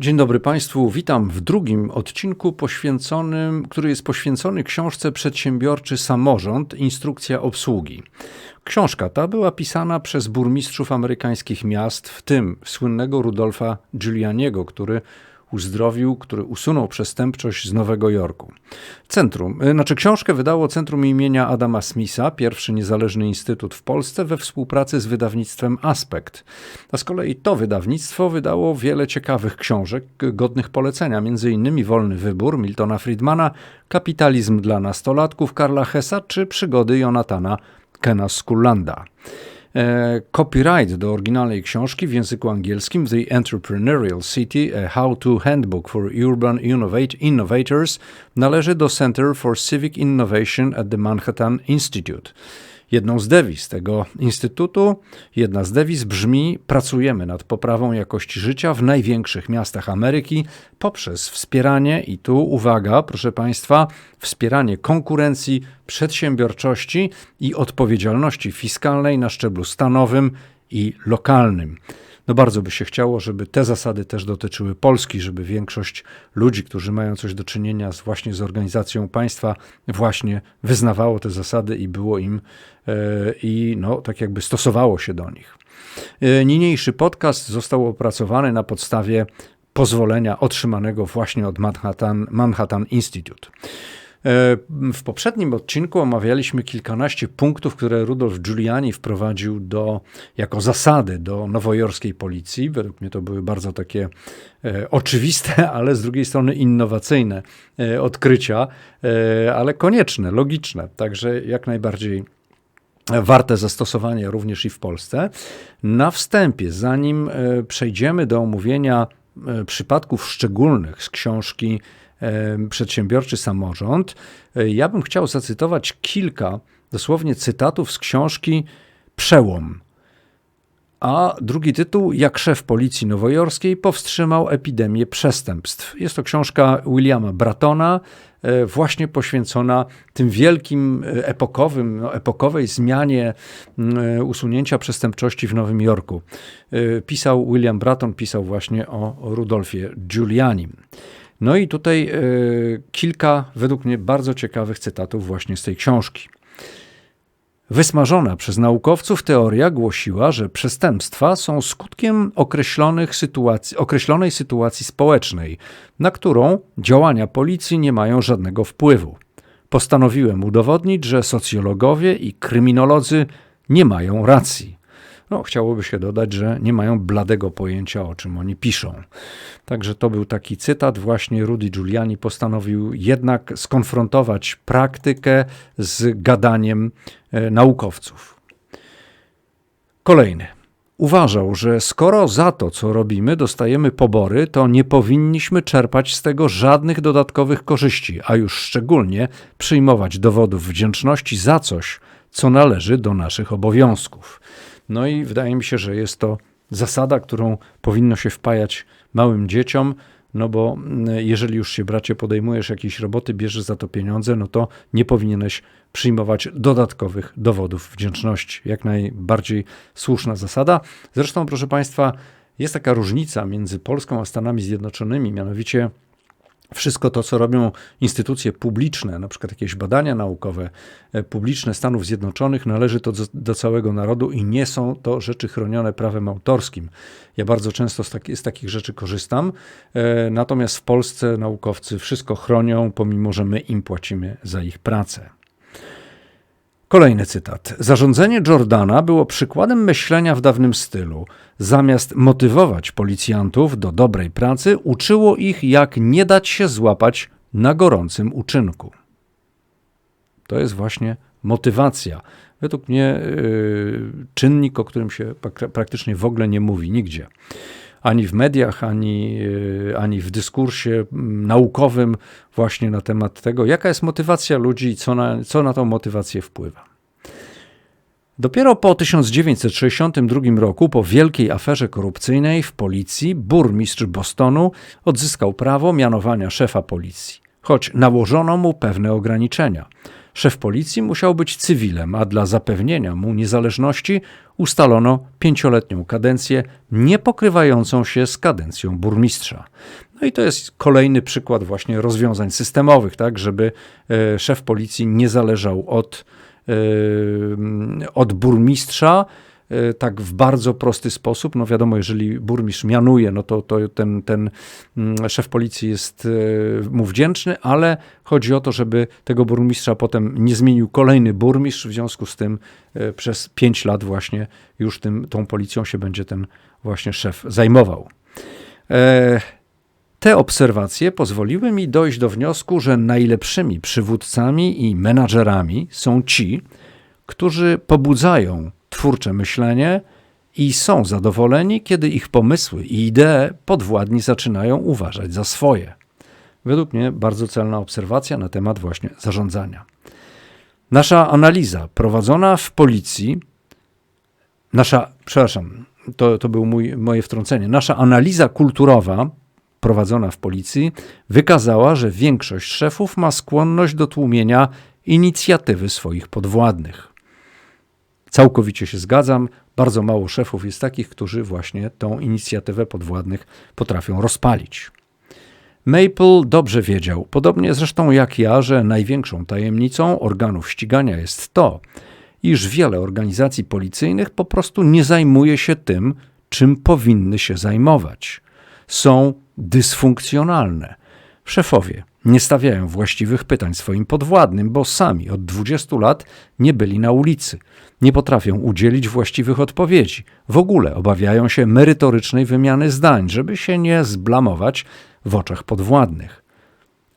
Dzień dobry Państwu, witam w drugim odcinku poświęconym, który jest poświęcony książce Przedsiębiorczy Samorząd Instrukcja obsługi. Książka ta była pisana przez burmistrzów amerykańskich miast, w tym słynnego Rudolfa Giulianiego, który uzdrowił, który usunął przestępczość z Nowego Jorku. Centrum, y, znaczy książkę wydało Centrum imienia Adama Smitha, pierwszy niezależny instytut w Polsce we współpracy z wydawnictwem Aspekt. A z kolei to wydawnictwo wydało wiele ciekawych książek godnych polecenia, m.in. Wolny Wybór Miltona Friedmana, Kapitalizm dla nastolatków Karla Hessa czy Przygody Jonatana Kena Skullanda. E, copyright do oryginalnej książki w języku angielskim The Entrepreneurial City, a How-to Handbook for Urban Innovate Innovators należy do Center for Civic Innovation at the Manhattan Institute. Jedną z dewiz tego instytutu, jedna z dewiz brzmi: Pracujemy nad poprawą jakości życia w największych miastach Ameryki poprzez wspieranie, i tu uwaga, proszę Państwa, wspieranie konkurencji, przedsiębiorczości i odpowiedzialności fiskalnej na szczeblu stanowym i lokalnym. No bardzo by się chciało, żeby te zasady też dotyczyły Polski, żeby większość ludzi, którzy mają coś do czynienia z, właśnie z organizacją państwa, właśnie wyznawało te zasady i było im e, i no, tak jakby stosowało się do nich. E, niniejszy podcast został opracowany na podstawie pozwolenia otrzymanego właśnie od Manhattan, Manhattan Institute. E, w poprzednim odcinku omawialiśmy kilkanaście punktów, które Rudolf Giuliani wprowadził do, jako zasady do nowojorskiej policji. Według mnie to były bardzo takie e, oczywiste, ale z drugiej strony innowacyjne e, odkrycia, ale konieczne, logiczne. Także jak najbardziej warte zastosowania również i w Polsce. Na wstępie, zanim przejdziemy do omówienia przypadków szczególnych z książki przedsiębiorczy samorząd. E, ja bym chciał zacytować kilka dosłownie cytatów z książki Przełom. A drugi tytuł, jak szef policji nowojorskiej powstrzymał epidemię przestępstw. Jest to książka Williama Bratona, e, właśnie poświęcona tym wielkim, e, epokowym, no, epokowej zmianie usunięcia przestępczości w Nowym Jorku. Pisał William Bratton, pisał właśnie o Rudolfie Giulianim. No i tutaj y, kilka, według mnie, bardzo ciekawych cytatów właśnie z tej książki. Wysmażona przez naukowców teoria głosiła, że przestępstwa są skutkiem sytuacji, określonej sytuacji społecznej, na którą działania policji nie mają żadnego wpływu. Postanowiłem udowodnić, że socjologowie i kryminolodzy nie mają racji. No, chciałoby się dodać, że nie mają bladego pojęcia, o czym oni piszą. Także to był taki cytat. Właśnie Rudy Giuliani postanowił jednak skonfrontować praktykę z gadaniem e, naukowców. Kolejny. Uważał, że skoro za to, co robimy, dostajemy pobory, to nie powinniśmy czerpać z tego żadnych dodatkowych korzyści, a już szczególnie przyjmować dowodów wdzięczności za coś, co należy do naszych obowiązków. No i wydaje mi się, że jest to zasada, którą powinno się wpajać małym dzieciom, no bo mm, jeżeli już się bracie podejmujesz jakiejś roboty, bierzesz za to pieniądze, no to nie powinieneś przyjmować dodatkowych dowodów wdzięczności. Jak najbardziej słuszna zasada. Zresztą, proszę Państwa, jest taka różnica między Polską a Stanami Zjednoczonymi, mianowicie wszystko to, co robią instytucje publiczne, na przykład jakieś badania naukowe e, publiczne Stanów Zjednoczonych, należy to do, całego narodu i nie są to rzeczy chronione prawem autorskim. Ja bardzo często z, taki, z takich rzeczy korzystam, e, natomiast w Polsce naukowcy wszystko chronią, pomimo że my im płacimy za ich pracę. Kolejny cytat. Zarządzenie Jordana było przykładem myślenia w dawnym stylu. Zamiast motywować policjantów do dobrej pracy, uczyło ich, jak nie dać się złapać na gorącym uczynku. To jest właśnie motywacja. Według mnie yy, czynnik, o którym się praktycznie w ogóle nie mówi nigdzie ani w mediach, ani, e, ani w dyskursie naukowym właśnie na temat tego, jaka jest motywacja ludzi i co na, co na tą motywację wpływa. Dopiero po 1962 roku, po wielkiej aferze korupcyjnej w policji, burmistrz Bostonu odzyskał prawo mianowania szefa policji, choć nałożono mu pewne ograniczenia. Szef policji musiał być cywilem, a dla zapewnienia mu niezależności ustalono pięcioletnią kadencję, nie pokrywającą się z kadencją burmistrza. No i to jest kolejny przykład właśnie rozwiązań systemowych, tak, żeby e, szef policji nie zależał od, e, od burmistrza, tak w bardzo prosty sposób. No wiadomo, jeżeli burmistrz mianuje, no to, to ten, ten mm, szef policji jest mu wdzięczny, ale chodzi o to, żeby tego burmistrza potem nie zmienił kolejny burmistrz, w związku z tym przez pięć lat właśnie już tym, tą policją się będzie ten właśnie szef zajmował. Te obserwacje pozwoliły mi dojść do wniosku, że najlepszymi przywódcami i menadżerami są ci, którzy pobudzają twórcze myślenie i są zadowoleni, kiedy ich pomysły i idee podwładni zaczynają uważać za swoje. Według mnie bardzo celna obserwacja na temat właśnie zarządzania. Nasza analiza prowadzona w policji, nasza, przepraszam, to, to było moje wtrącenie, nasza analiza kulturowa prowadzona w policji wykazała, że większość szefów ma skłonność do tłumienia inicjatywy swoich podwładnych. Całkowicie się zgadzam, bardzo mało szefów jest takich, którzy właśnie tą inicjatywę podwładnych potrafią rozpalić. Maple dobrze wiedział, podobnie zresztą jak ja, że największą tajemnicą organów ścigania jest to, iż wiele organizacji policyjnych po prostu nie zajmuje się tym, czym powinny się zajmować. Są dysfunkcjonalne. Szefowie nie stawiają właściwych pytań swoim podwładnym, bo sami od 20 lat nie byli na ulicy. Nie potrafią udzielić właściwych odpowiedzi. W ogóle obawiają się merytorycznej wymiany zdań, żeby się nie zblamować w oczach podwładnych.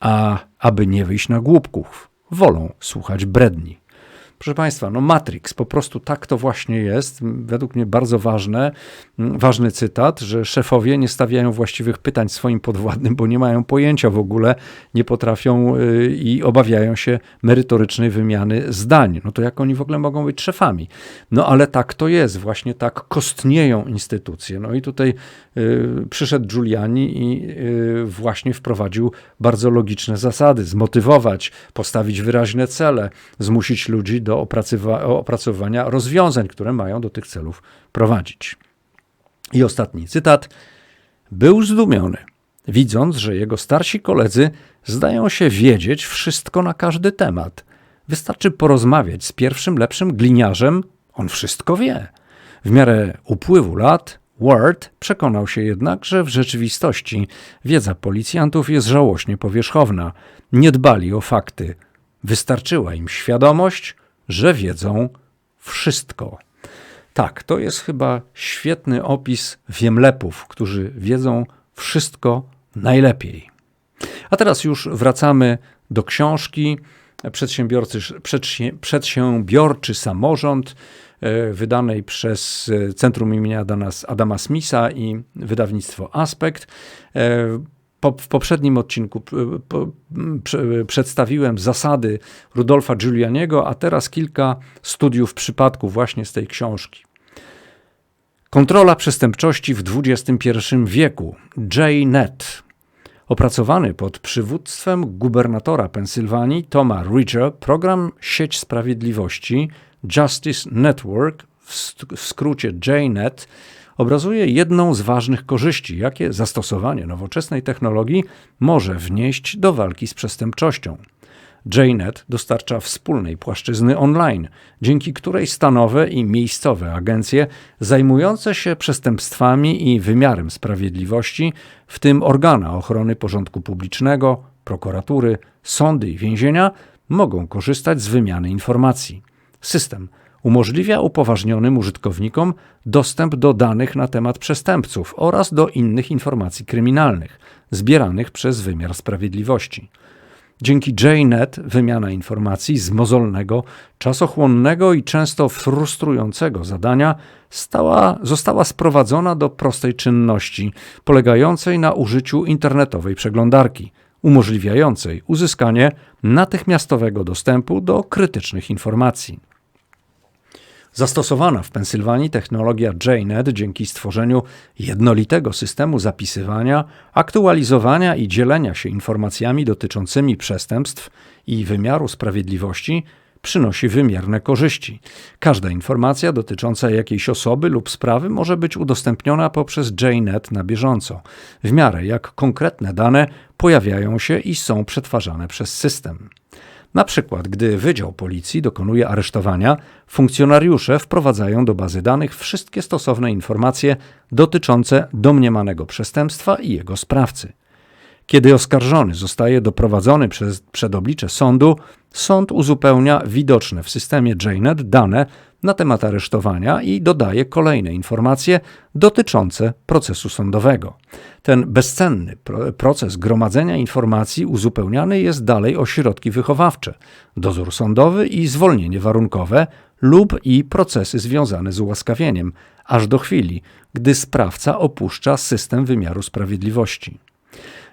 A aby nie wyjść na głupków, wolą słuchać bredni. Proszę Państwa, no Matrix, po prostu tak to właśnie jest. Według mnie bardzo ważne, mm, ważny cytat, że szefowie nie stawiają właściwych pytań swoim podwładnym, bo nie mają pojęcia w ogóle, nie potrafią y, i obawiają się merytorycznej wymiany zdań. No to jak oni w ogóle mogą być szefami? No ale tak to jest, właśnie tak kostnieją instytucje. No i tutaj y, przyszedł Giuliani i y, właśnie wprowadził bardzo logiczne zasady, zmotywować, postawić wyraźne cele, zmusić ludzi do opracowania rozwiązań, które mają do tych celów prowadzić. I ostatni cytat. Był zdumiony, widząc, że jego starsi koledzy zdają się wiedzieć wszystko na każdy temat. Wystarczy porozmawiać z pierwszym lepszym gliniarzem, on wszystko wie. W miarę upływu lat Ward przekonał się jednak, że w rzeczywistości wiedza policjantów jest żałośnie powierzchowna. Nie dbali o fakty. Wystarczyła im świadomość, że wiedzą wszystko. Tak, to jest chyba świetny opis wiemlepów, którzy wiedzą wszystko najlepiej. A teraz już wracamy do książki Przedsiębiorcy, Przedsiębiorczy Samorząd, e, wydanej przez e, Centrum imienia Adama Smitha i wydawnictwo Aspekt. Po, w poprzednim odcinku po, przedstawiłem zasady Rudolfa Giulianiego, a teraz kilka studiów przypadków właśnie z tej książki. Kontrola przestępczości w XXI wieku. J-Net. Opracowany pod przywództwem gubernatora Pensylwanii Toma Ridger program Sieć Sprawiedliwości Justice Network, w skrócie J-Net, obrazuje jedną z ważnych korzyści, jakie zastosowanie nowoczesnej technologii może wnieść do walki z przestępczością. JNet dostarcza wspólnej płaszczyzny online, dzięki której stanowe i miejscowe agencje zajmujące się przestępstwami i wymiarem sprawiedliwości, w tym organa ochrony porządku publicznego, prokuratury, sądy i więzienia, mogą korzystać z wymiany informacji. System umożliwia upoważnionym użytkownikom dostęp do danych na temat przestępców oraz do innych informacji kryminalnych zbieranych przez wymiar sprawiedliwości. Dzięki JNet wymiana informacji z mozolnego, czasochłonnego i często frustrującego zadania stała, została sprowadzona do prostej czynności, polegającej na użyciu internetowej przeglądarki, umożliwiającej uzyskanie natychmiastowego dostępu do krytycznych informacji. Zastosowana w Pensylwanii technologia JNet dzięki stworzeniu jednolitego systemu zapisywania, aktualizowania i dzielenia się informacjami dotyczącymi przestępstw i wymiaru sprawiedliwości przynosi wymierne korzyści. Każda informacja dotycząca jakiejś osoby lub sprawy może być udostępniona poprzez JNet na bieżąco, w miarę jak konkretne dane pojawiają się i są przetwarzane przez system. Na przykład, gdy Wydział Policji dokonuje aresztowania, funkcjonariusze wprowadzają do bazy danych wszystkie stosowne informacje dotyczące domniemanego przestępstwa i jego sprawcy. Kiedy oskarżony zostaje doprowadzony przez, przed oblicze sądu, sąd uzupełnia widoczne w systemie JNet dane na temat aresztowania i dodaje kolejne informacje dotyczące procesu sądowego. Ten bezcenny proces gromadzenia informacji uzupełniany jest dalej o środki wychowawcze, dozór sądowy i zwolnienie warunkowe lub i procesy związane z ułaskawieniem, aż do chwili, gdy sprawca opuszcza system wymiaru sprawiedliwości.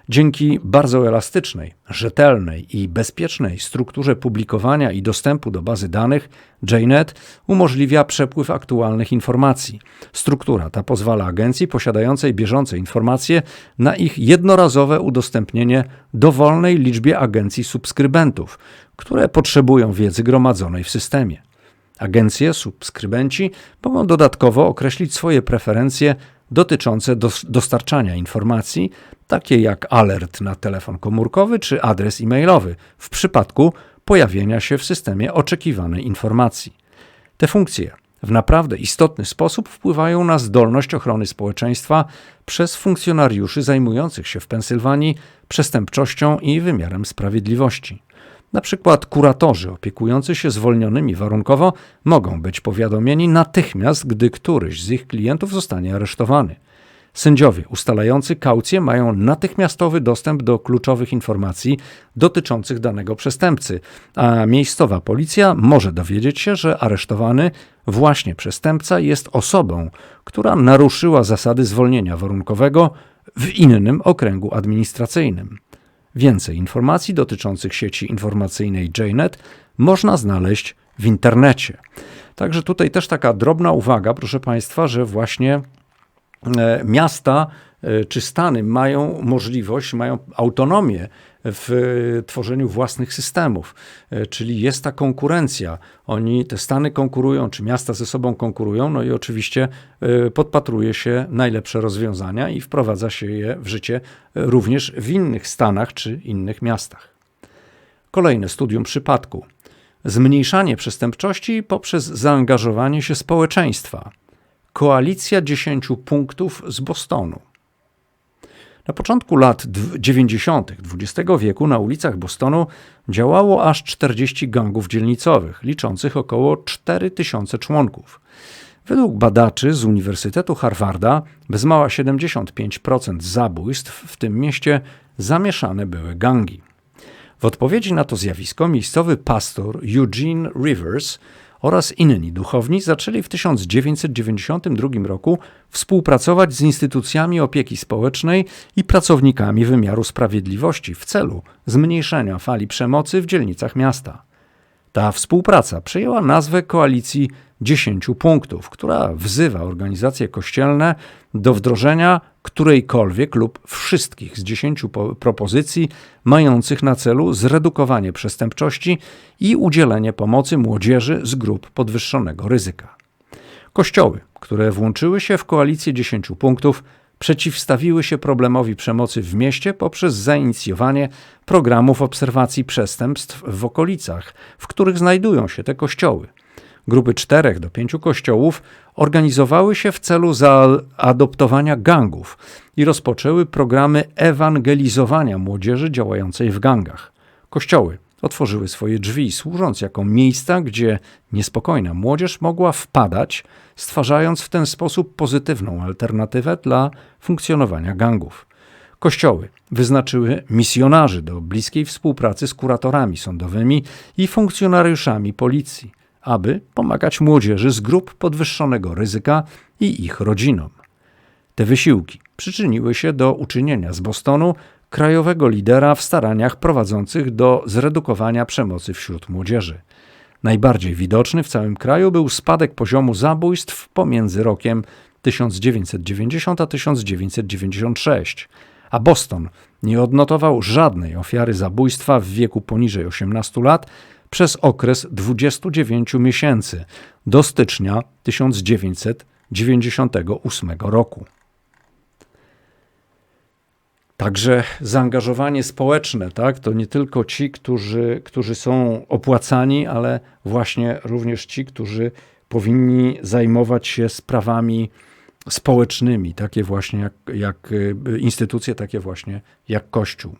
Dzięki bardzo elastycznej, rzetelnej i bezpiecznej strukturze publikowania i dostępu do bazy danych, JNet umożliwia przepływ aktualnych informacji. Struktura ta pozwala agencji posiadającej bieżące informacje na ich jednorazowe udostępnienie dowolnej liczbie agencji subskrybentów, które potrzebują wiedzy gromadzonej w systemie. Agencje, subskrybenci mogą dodatkowo określić swoje preferencje dotyczące dostarczania informacji, takie jak alert na telefon komórkowy czy adres e-mailowy, w przypadku pojawienia się w systemie oczekiwanej informacji. Te funkcje w naprawdę istotny sposób wpływają na zdolność ochrony społeczeństwa przez funkcjonariuszy zajmujących się w Pensylwanii przestępczością i wymiarem sprawiedliwości. Na przykład kuratorzy opiekujący się zwolnionymi warunkowo mogą być powiadomieni natychmiast, gdy któryś z ich klientów zostanie aresztowany. Sędziowie ustalający kaucję mają natychmiastowy dostęp do kluczowych informacji dotyczących danego przestępcy, a miejscowa policja może dowiedzieć się, że aresztowany właśnie przestępca jest osobą, która naruszyła zasady zwolnienia warunkowego w innym okręgu administracyjnym. Więcej informacji dotyczących sieci informacyjnej JNet można znaleźć w internecie. Także tutaj też taka drobna uwaga, proszę Państwa, że właśnie miasta e, czy stany mają możliwość, mają autonomię w tworzeniu własnych systemów, e, czyli jest ta konkurencja. Oni, te stany konkurują, czy miasta ze sobą konkurują, no i oczywiście e, podpatruje się najlepsze rozwiązania i wprowadza się je w życie również w innych stanach czy innych miastach. Kolejne studium przypadku. Zmniejszanie przestępczości poprzez zaangażowanie się społeczeństwa. Koalicja 10 punktów z Bostonu. Na początku lat 90. XX wieku na ulicach Bostonu działało aż 40 gangów dzielnicowych, liczących około 4000 członków. Według badaczy z Uniwersytetu Harvarda bez mała 75% zabójstw w tym mieście zamieszane były gangi. W odpowiedzi na to zjawisko miejscowy pastor Eugene Rivers oraz inni duchowni zaczęli w 1992 roku współpracować z instytucjami opieki społecznej i pracownikami wymiaru sprawiedliwości w celu zmniejszenia fali przemocy w dzielnicach miasta. Ta współpraca przyjęła nazwę koalicji 10 punktów, która wzywa organizacje kościelne do wdrożenia którejkolwiek lub wszystkich z 10 propozycji mających na celu zredukowanie przestępczości i udzielenie pomocy młodzieży z grup podwyższonego ryzyka. Kościoły, które włączyły się w koalicję 10 punktów, przeciwstawiły się problemowi przemocy w mieście poprzez zainicjowanie programów obserwacji przestępstw w okolicach, w których znajdują się te kościoły. Grupy czterech do pięciu kościołów organizowały się w celu zaadoptowania gangów i rozpoczęły programy ewangelizowania młodzieży działającej w gangach. Kościoły otworzyły swoje drzwi, służąc jako miejsca, gdzie niespokojna młodzież mogła wpadać, stwarzając w ten sposób pozytywną alternatywę dla funkcjonowania gangów. Kościoły wyznaczyły misjonarzy do bliskiej współpracy z kuratorami sądowymi i funkcjonariuszami policji, aby pomagać młodzieży z grup podwyższonego ryzyka i ich rodzinom. Te wysiłki przyczyniły się do uczynienia z Bostonu krajowego lidera w staraniach prowadzących do zredukowania przemocy wśród młodzieży. Najbardziej widoczny w całym kraju był spadek poziomu zabójstw pomiędzy rokiem 1990 a 1996, a Boston nie odnotował żadnej ofiary zabójstwa w wieku poniżej 18 lat przez okres 29 miesięcy do stycznia 1998 roku. Także zaangażowanie społeczne, tak, to nie tylko ci, którzy, którzy są opłacani, ale właśnie również ci, którzy powinni zajmować się sprawami społecznymi, takie właśnie jak, jak y, instytucje, takie właśnie jak Kościół.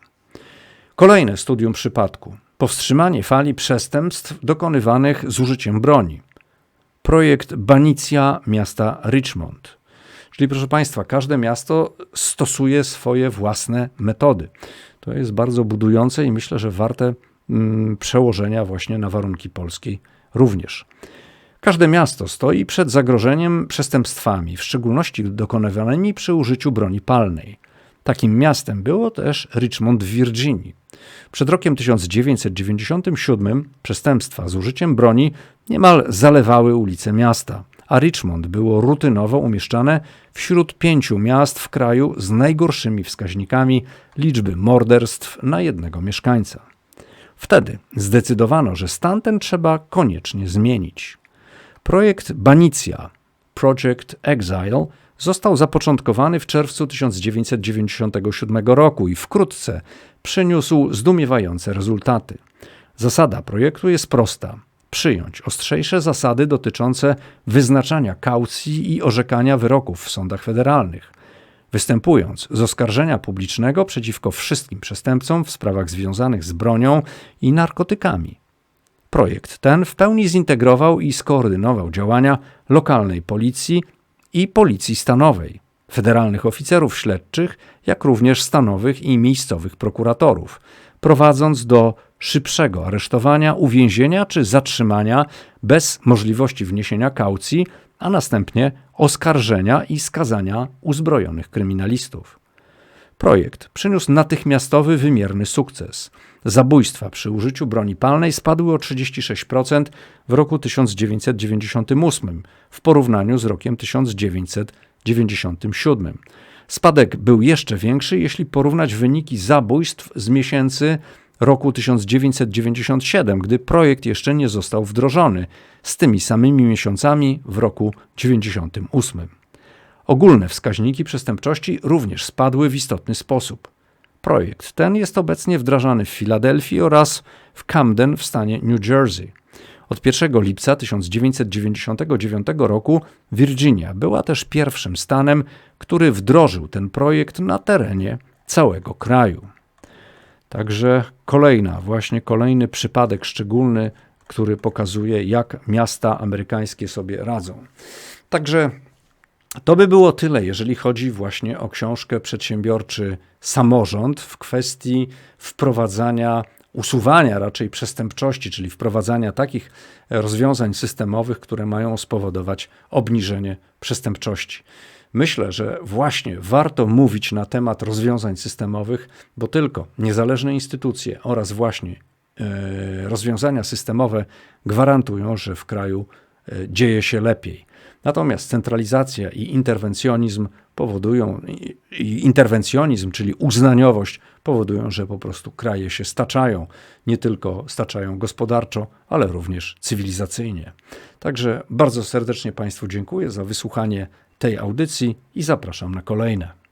Kolejne studium przypadku. Powstrzymanie fali przestępstw dokonywanych z użyciem broni. Projekt Banicja miasta Richmond. Czyli proszę Państwa, każde miasto stosuje swoje własne metody. To jest bardzo budujące i myślę, że warte mm, przełożenia właśnie na warunki polskiej również. Każde miasto stoi przed zagrożeniem przestępstwami, w szczególności dokonywanymi przy użyciu broni palnej. Takim miastem było też Richmond w Virginii. Przed rokiem 1997 przestępstwa z użyciem broni niemal zalewały ulice miasta, a Richmond było rutynowo umieszczane wśród pięciu miast w kraju z najgorszymi wskaźnikami liczby morderstw na jednego mieszkańca. Wtedy zdecydowano, że stan ten trzeba koniecznie zmienić. Projekt Banicja, Project Exile, został zapoczątkowany w czerwcu 1997 roku i wkrótce przyniósł zdumiewające rezultaty. Zasada projektu jest prosta: przyjąć ostrzejsze zasady dotyczące wyznaczania kaucji i orzekania wyroków w sądach federalnych, występując z oskarżenia publicznego przeciwko wszystkim przestępcom w sprawach związanych z bronią i narkotykami. Projekt ten w pełni zintegrował i skoordynował działania lokalnej policji i policji stanowej, federalnych oficerów śledczych, jak również stanowych i miejscowych prokuratorów, prowadząc do szybszego aresztowania, uwięzienia czy zatrzymania bez możliwości wniesienia kaucji, a następnie oskarżenia i skazania uzbrojonych kryminalistów. Projekt przyniósł natychmiastowy wymierny sukces. Zabójstwa przy użyciu broni palnej spadły o 36% w roku 1998 w porównaniu z rokiem 1997. Spadek był jeszcze większy, jeśli porównać wyniki zabójstw z miesięcy roku 1997, gdy projekt jeszcze nie został wdrożony, z tymi samymi miesiącami w roku 1998. Ogólne wskaźniki przestępczości również spadły w istotny sposób. Projekt ten jest obecnie wdrażany w Filadelfii oraz w Camden w stanie New Jersey. Od 1 lipca 1999 roku Virginia była też pierwszym stanem, który wdrożył ten projekt na terenie całego kraju. Także kolejna, właśnie kolejny przypadek szczególny, który pokazuje, jak miasta amerykańskie sobie radzą. Także to by było tyle, jeżeli chodzi właśnie o książkę Przedsiębiorczy Samorząd w kwestii wprowadzania, usuwania raczej przestępczości, czyli wprowadzania takich rozwiązań systemowych, które mają spowodować obniżenie przestępczości. Myślę, że właśnie warto mówić na temat rozwiązań systemowych, bo tylko niezależne instytucje oraz właśnie e, rozwiązania systemowe gwarantują, że w kraju e, dzieje się lepiej. Natomiast centralizacja i interwencjonizm powodują, i interwencjonizm, czyli uznaniowość, powodują, że po prostu kraje się staczają, nie tylko staczają gospodarczo, ale również cywilizacyjnie. Także bardzo serdecznie Państwu dziękuję za wysłuchanie tej audycji i zapraszam na kolejne.